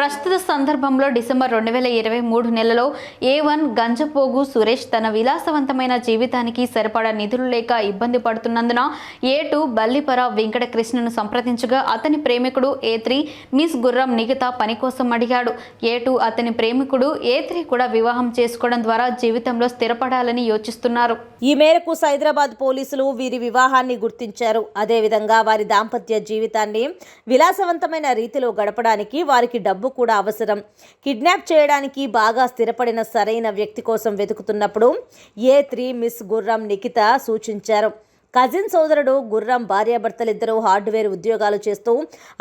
ప్రస్తుత సందర్భంలో డిసెంబర్ రెండు వేల ఇరవై మూడు నెలలో ఏ వన్ గంజపోగు సురేష్ తన విలాసవంతమైన జీవితానికి సరిపడా నిధులు లేక ఇబ్బంది పడుతున్నందున ఏ టూ బల్లిపర వెంకట కృష్ణను సంప్రదించగా అతని ప్రేమికుడు ఏ త్రీ మిస్ గుర్రం నిగిత పని కోసం అడిగాడు. ఏ టూ అతని ప్రేమికుడు ఏ త్రీ కూడా వివాహం చేసుకోవడం ద్వారా జీవితంలో స్థిరపడాలని యోచిస్తున్నారు. ఈ మేరకు సైదరాబాద్ పోలీసులు వీరి వివాహాన్ని గుర్తించారు. అదేవిధంగా వారి దాంపత్య జీవితాన్ని విలాసవంతమైన రీతిలో గడపడానికి వారికి డబ్బు కూడా అవసరం. కిడ్నాప్ చేయడానికి బాగా స్థిరపడిన సరైన వ్యక్తి కోసం వెతుకుతున్నప్పుడు ఏ త్రీ మిస్ గుర్రం నిఖిత సూచించారు. కజిన్ సోదరుడు గుర్రం భార్యాభర్తలిద్దరూ హార్డ్వేర్ ఉద్యోగాలు చేస్తూ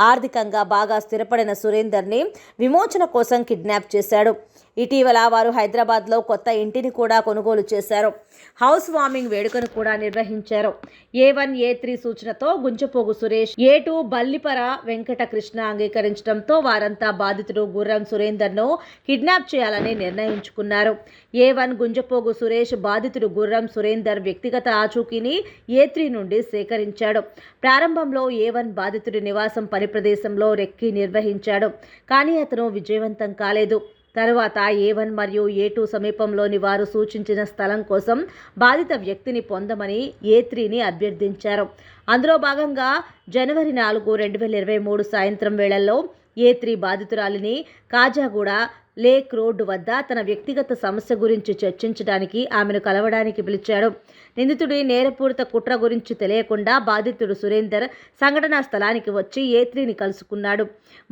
ఆర్థికంగా బాగా స్థిరపడిన సురేందర్ని విమోచన కోసం కిడ్నాప్ చేశాడు. ఇటీవల వారు హైదరాబాద్లో కొత్త ఇంటిని కూడా కొనుగోలు చేశారు. హౌస్ వార్మింగ్ వేడుకను కూడా నిర్వహించారు. ఏ వన్ ఏ త్రీ సూచనతో గుంజపోగు సురేష్ ఏ టూ బల్లిపర వెంకట కృష్ణ అంగీకరించడంతో వారంతా బాధితుడు గుర్రం సురేందర్ను కిడ్నాప్ చేయాలని నిర్ణయించుకున్నారు. ఏ వన్ గుంజపోగు సురేష్ బాధితుడు గుర్రం సురేందర్ వ్యక్తిగత ఆచూకీని ఏ త్రీ నుండి సేకరించాడు. ప్రారంభంలో ఏ వన్ బాధితుడి నివాసం పని ప్రదేశంలో రెక్కి నిర్వహించాడు. కానీ అతను విజయవంతం కాలేదు. తరువాత ఏ వన్ మరియు ఏ టూ సమీపంలోని వారు సూచించిన స్థలం కోసం బాధిత వ్యక్తిని పొందమని ఏ త్రీని అభ్యర్థించారు. అందులో భాగంగా జనవరి నాలుగు రెండు వేల ఇరవై మూడు సాయంత్రం వేళల్లో ఏ త్రీ బాధితురాలిని కాజాగూడ లేక్ రోడ్డు వద్ద తన వ్యక్తిగత సమస్య గురించి చర్చించడానికి ఆమెను కలవడానికి పిలిచాడు. నిందితుడి నేరపూరిత కుట్ర గురించి తెలియకుండా బాధితుడు సురేందర్ సంఘటనా స్థలానికి వచ్చి ఏ త్రీని కలుసుకున్నాడు.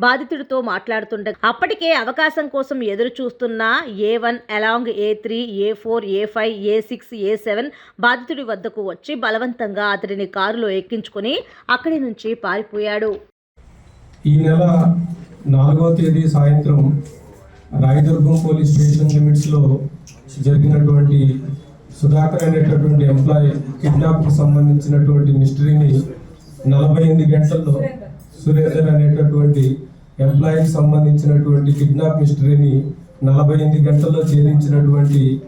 బాధితుడితో మాట్లాడుతుండగా అప్పటికే అవకాశం కోసం ఎదురు చూస్తున్న A one along A three A four A five A six A seven బాధితుడి వద్దకు వచ్చి బలవంతంగా అతడిని కారులో ఎక్కించుకొని అక్కడి నుంచి పారిపోయాడు. ఈ నెల నాలుగో తేదీ సాయంత్రం రాయదుర్గం పోలీస్ స్టేషన్ లిమిట్స్లో జరిగినటువంటి సుధాకర్ అనేటటువంటి ఎంప్లాయీ కిడ్నాప్కి సంబంధించినటువంటి మిస్టరీని నలభై ఎనిమిది గంటల్లో సురేందర్ అనేటటువంటి ఎంప్లాయీకి సంబంధించినటువంటి కిడ్నాప్ మిస్టరీని నలభై ఎనిమిది గంటల్లో ఛేదించినటువంటి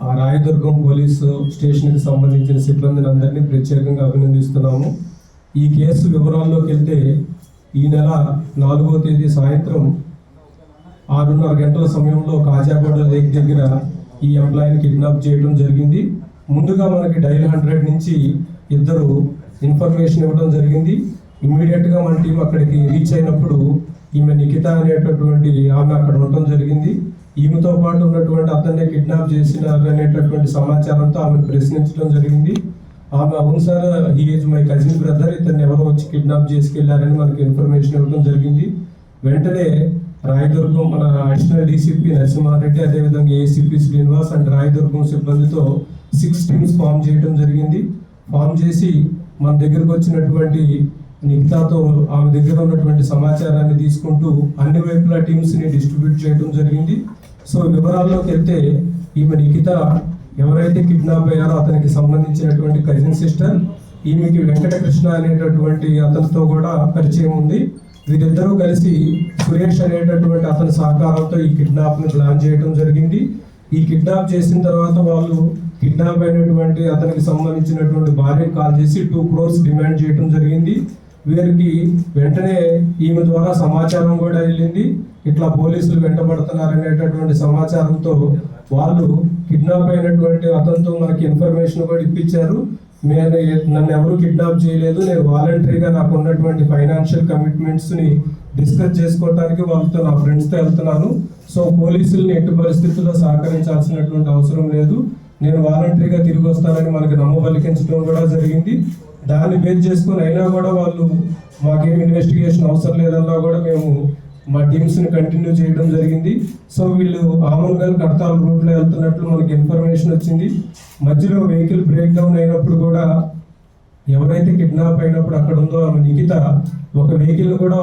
ఆ రాయదుర్గం పోలీసు స్టేషన్కి సంబంధించిన సిబ్బందిని అందరినీ ప్రత్యేకంగా అభినందిస్తున్నాము. ఈ కేసు వివరాల్లోకి వెళ్తే ఈ నెల నాలుగో తేదీ సాయంత్రం ఆరున్నర గంటల సమయంలో కాజాగూడ లేక్ దగ్గర ఈ ఎంప్లాయీని కిడ్నాప్ చేయడం జరిగింది. ముందుగా మనకి డైల్ హండ్రెడ్ నుంచి ఇద్దరు ఇన్ఫర్మేషన్ ఇవ్వడం జరిగింది. ఇమ్మీడియట్గా మన టీం అక్కడికి రీచ్ అయినప్పుడు ఈమె నిఖిత అనేటటువంటి ఆమె అక్కడ ఉండటం జరిగింది. ఈమెతో పాటు ఉన్నటువంటి అతన్ని కిడ్నాప్ చేసినారు అనేటటువంటి సమాచారంతో ఆమె ప్రశ్నించడం జరిగింది. ఆమె అవును sir he is my cousin brother ఇతన్ని ఎవరో వచ్చి కిడ్నాప్ చేసుకెళ్ళారని మనకి ఇన్ఫర్మేషన్ ఇవ్వడం జరిగింది. వెంటనే రాయదుర్గం మన అడిషనల్ డీసీపీ నరసింహారెడ్డి అదేవిధంగా ఏసీపీ శ్రీనివాస్ అండ్ రాయదుర్గం సిబ్బందితో సిక్స్ టీమ్స్ ఫామ్ చేయడం జరిగింది. ఫామ్ చేసి మన దగ్గరకు వచ్చినటువంటి నిఖితాతో ఆమె దగ్గర ఉన్నటువంటి సమాచారాన్ని తీసుకుంటూ అన్ని వైపుల టీమ్స్ని డిస్ట్రిబ్యూట్ చేయడం జరిగింది. సో వివరాల్లోకి వెళ్తే ఈమె నిఖిత ఎవరైతే కిడ్నాప్ అయ్యారో అతనికి సంబంధించినటువంటి కజిన్ సిస్టర్ ఈమెకి వెంకటకృష్ణ అనేటటువంటి అతనితో కూడా పరిచయం ఉంది. వీరిద్దరూ కలిసి సురేష్ అనేటటువంటి అతని సహకారంతో ఈ కిడ్నాప్ని ప్లాన్ చేయడం జరిగింది. ఈ కిడ్నాప్ చేసిన తర్వాత వాళ్ళు కిడ్నాప్ అయినటువంటి అతనికి సంబంధించినటువంటి భార్యకు కాల్ చేసి టూ క్రోర్స్ డిమాండ్ చేయడం జరిగింది. వీరికి వెంటనే ఈమె ద్వారా సమాచారం కూడా వెళ్ళింది. ఇట్లా పోలీసులు వెంటబడుతున్నారు అనేటటువంటి సమాచారంతో వాళ్ళు కిడ్నాప్ అయినటువంటి అతనితో మనకి ఇన్ఫర్మేషన్ కూడా ఇప్పించారు. నేను నన్ను ఎవరు కిడ్నాప్ చేయలేదు. నేను వాలంటరీగా నాకు ఉన్నటువంటి ఫైనాన్షియల్ కమిట్మెంట్స్ని డిస్కస్ చేసుకోవడానికి వాళ్ళతో నా ఫ్రెండ్స్తో వెళ్తున్నాను. సో పోలీసుల్ని ఎట్టి పరిస్థితుల్లో సహకరించాల్సినటువంటి అవసరం లేదు. నేను వాలంటరీగా తిరిగి వస్తానని మనకి నమ్మబలికించడం కూడా జరిగింది. దాన్ని బేస్ చేసుకొని అయినా కూడా వాళ్ళు మాకేం ఇన్వెస్టిగేషన్ అవసరం లేదన్నా కూడా మేము మా టీమ్స్ని కంటిన్యూ చేయడం జరిగింది. సో వీళ్ళు ఆమన్గల్ కడతాల రూట్లో వెళ్తున్నట్లు మనకి ఇన్ఫర్మేషన్ వచ్చింది. మధ్యలో వెహికల్ బ్రేక్ డౌన్ అయినప్పుడు కూడా ఎవరైతే కిడ్నాప్ అయినప్పుడు అక్కడ ఉందో ఆమె నిఖిత ఒక వెహికల్ కూడా